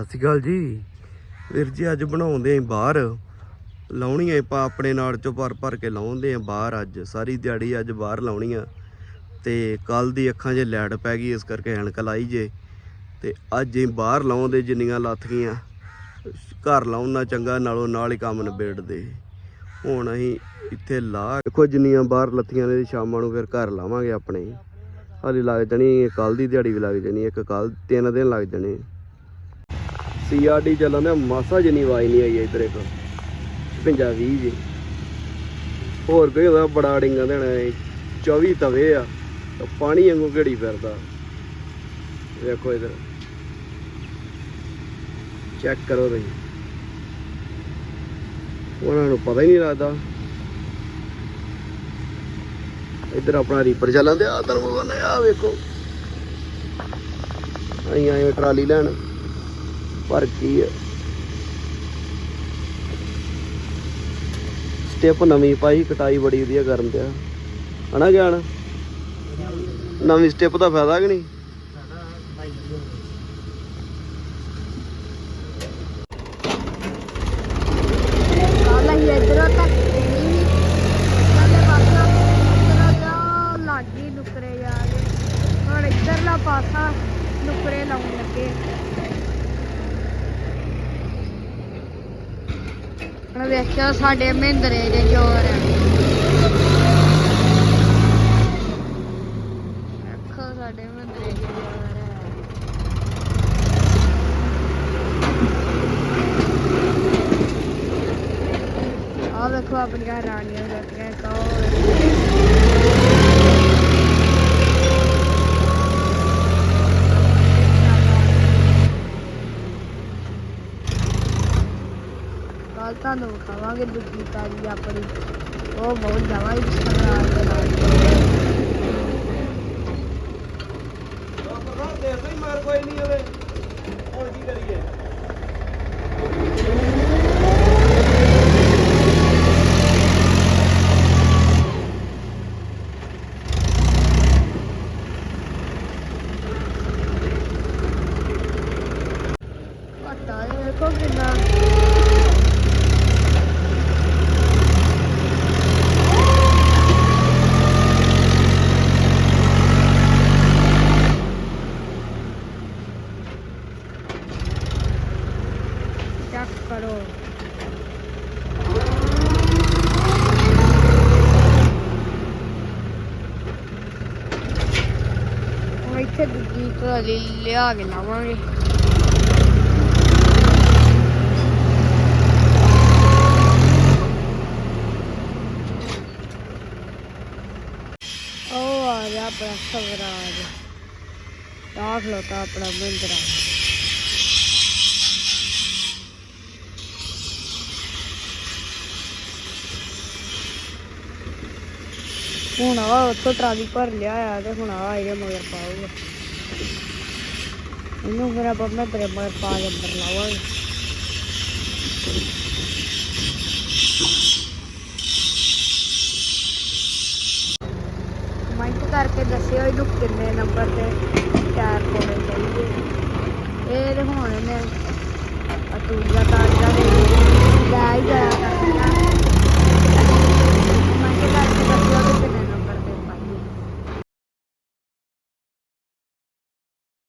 ਸਤਿ ਸ਼੍ਰੀ ਅਕਾਲ ਜੀ। ਵੀਰ ਜੀ, ਅੱਜ ਬਣਾਉਂਦੇ ਆਂ ਬਾਹਰ। ਲਾਉਣੀਆਂ ਆਪਾਂ ਆਪਣੇ ਨਾਲ ਚੋਂ ਭਰ ਭਰ ਕੇ ਲਾਉਂਦੇ ਆਂ ਬਾਹਰ ਅੱਜ। ਸਾਰੀ ਦਿਹਾੜੀ ਅੱਜ ਬਾਹਰ ਲਾਉਣੀ ਆ। ਤੇ ਕੱਲ ਦੀ ਅੱਖਾਂ 'ਚ ਲੈਡ ਪੈ ਗਈ, ਇਸ ਕਰਕੇ ਐਨਕ ਲਾਈ ਜੇ। ਤੇ ਅੱਜ ਹੀ ਬਾਹਰ ਲਾਉਂਦੇ ਜਿੰਨੀਆਂ ਲੱਥ ਗਈਆਂ। ਘਰ ਲਾਉਣਾ ਚੰਗਾ, ਨਾਲੋਂ ਨਾਲ ਹੀ ਕੰਮ ਨਿਬੇੜਦੇ। ਹੁਣ ਅਸੀਂ ਇੱਥੇ ਲਾ ਦੇਖੋ, ਜਿੰਨੀਆਂ ਬਾਹਰ ਲੱਥੀਆਂ ਨੇ, ਸ਼ਾਮਾਂ ਨੂੰ ਫਿਰ ਘਰ ਲਾਵਾਂਗੇ ਆਪਣੇ। ਹਾਲੇ ਲੱਗ ਜਾਣੀ ਕੱਲ ਦੀ ਦਿਹਾੜੀ ਵੀ ਲੱਗ ਜਾਣੀ ਇੱਕ ਕੱਲ, ਤਿੰਨ ਦਿਨ ਲੱਗ ਜਾਣੇ। ਸੀਆਰਡੀ ਚੱਲਣ ਦਾ ਮਾਸਾ ਜਿੰਨੀ ਆਵਾਜ਼ ਨਹੀਂ ਆਈ ਇੱਧਰ ਇੱਕ। ਪੰਜਾਬੀ ਜੀ। ਹੋਰ ਕੋਈ ਹੁੰਦਾ ਬੜਾ ਡਿੰਗਾ ਦੇਣਾ ਹੈ 24 ਤਵੇ ਆ ਪਾਣੀ ਵਾਂਗੂ ਘੜੀ ਫਿਰਦਾ। ਵੇਖੋ ਇਧਰ। ਚੈੱਕ ਕਰੋ ਤੁਸੀਂ। ਉਹਨਾਂ ਨੂੰ ਪਤਾ ਹੀ ਨਹੀਂ ਲੱਗਦਾ। ਇੱਧਰ ਆਪਣਾ ਰੀਪਰ ਚੱਲਣ ਤੇ ਆ ਤਰਮੋਨ ਆ ਵੇਖੋ। ਅਸੀਂ ਆਏ ਟਰਾਲੀ ਲੈਣ। ਪਰ ਕੀ ਹੈ? ਸਟੈਪ ਨਵੀਂ ਪਾਈ, ਕਟਾਈ ਬੜੀ ਵਧੀਆ ਕਰਨ ਤੇ ਹਨਾ ਗਿਆਨ? ਨਵੀਂ ਸਟੈਪ ਦਾ ਫਾਇਦਾ ਕਿ ਨਹੀਂ ਕੱਲ ਅਸੀਂ ਇਧਰੋਂ ਤੱਕ ਨਹੀਂ ਕੱਲੇ ਪਾਸਾ ਇਧਰੋਂ ਤਾਂ ਲਾਗੀ ਨੁਕਰੇ ਜਾ ਕੇ ਹੁਣ ਇਧਰਲਾ ਪਾਸਾ ਨੁਕਰੇ ਲਾਉਣ ਲੱਗੇ ਹੁਣ ਵੇਖਿਓ ਸਾਡੇ ਮਹਿੰਦਰੇ ਦੇ ਜੋਰ। ਹੈ ਵੇਖੋ ਸਾਡੇ ਮਹਿੰਦਰੇ ਦੇ ਜੋਰ। ਹੈ ਆ ਵੇਖੋ ਆਪਣੀਆਂ ਰਾਣੀਆਂ ਬੈਠੀਆਂ ਕੌਣ ਕੱਲ ਤੁਹਾਨੂੰ ਖਾਵਾਂਗੇ ਦੂਜੀ ਤਾਜੀ ਆਪਣੀ। ਉਹ ਬਹੁਤ ਜ਼ਿਆਦਾ ਹੀ ਸਰਾਰ ਦੇ ਨਾਲ ਮਾਰ ਕੋਈ ਨਹੀਂ ਹੋਵੇ ਹੁਣ ਕੀ ਕਰੀਏ ਘਟਾ ਇਹ ਵੇਖੋ ਕਿੰਨਾ ਚੈੱਕ ਕਰੋ। ਇੱਥੇ ਦੂਜੀ ਟਰਾਲੀ ਲਿਆ ਕੇ ਲਾਵਾਂਗੇ। ਉਹ ਆ ਗਿਆ ਆਪਣਾ ਸਵਰਾਜ। ਆਖ ਲੋ ਆਪਣਾ ਮਹਿੰਦਰਾ। ਹੁਣ ਆ ਉੱਥੋਂ ਟਰਾਲੀ ਭਰ ਲਿਆ ਆ ਤੇ ਹੁਣ ਆ ਇਹਦੇ ਮਗਰ ਪਾਊਗਾ। ਇਹਨੂੰ ਫਿਰ ਆਪਾਂ ਮਹਿੰਦਰੇ ਮਗਰ ਪਾ ਕੇ ਅੰਦਰ ਲਾਵਾਂਗੇ। ਕਮੈਂਟ ਕਰਕੇ ਦੱਸਿਓ ਇਹਨੂੰ ਕਿੰਨੇ ਨੰਬਰ ਤੇ ਟਾਇਰ ਪਾਉਣੇ ਚਾਹੀਦੇ ਇਹ ਹੁਣ ਇਹਨੇ ਅਤੂਜਾ ਤਾਜਾ ਦੇ ਲੈ ਹੀ